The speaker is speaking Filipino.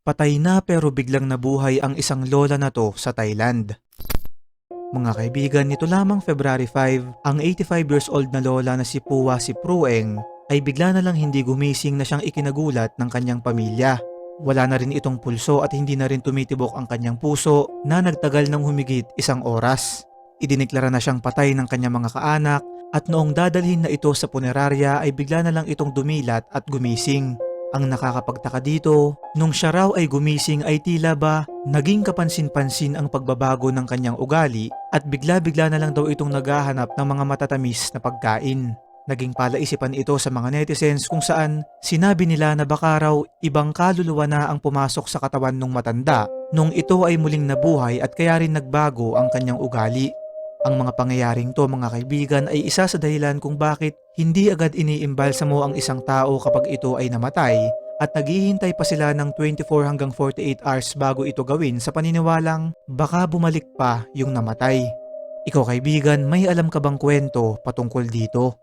Patay na pero biglang nabuhay ang isang lola na to sa Thailand. Mga kaibigan, nito lamang February 5, ang 85 years old na lola na si Puwa si Prueng ay bigla na lang hindi gumising na siyang ikinagulat ng kanyang pamilya. Wala na rin itong pulso at hindi na rin tumitibok ang kanyang puso na nagtagal ng humigit isang oras. Idineklara na siyang patay ng kanyang mga kaanak at noong dadalhin na ito sa punerarya ay bigla na lang itong dumilat at gumising. Ang nakakapagtaka dito, nung siya raw ay gumising ay tila ba naging kapansin-pansin ang pagbabago ng kanyang ugali at bigla-bigla na lang daw itong naghahanap ng mga matatamis na pagkain. Naging palaisipan ito sa mga netizens kung saan sinabi nila na baka raw ibang kaluluwa na ang pumasok sa katawan ng matanda nung ito ay muling nabuhay at kaya rin nagbago ang kanyang ugali. Ang mga pangyayaring to mga kaibigan ay isa sa dahilan kung bakit hindi agad iniimbalsa mo ang isang tao kapag ito ay namatay at naghihintay pa sila ng 24 hanggang 48 hours bago ito gawin sa paniniwalang baka bumalik pa yung namatay. Ikaw kaibigan, may alam ka bang kwento patungkol dito?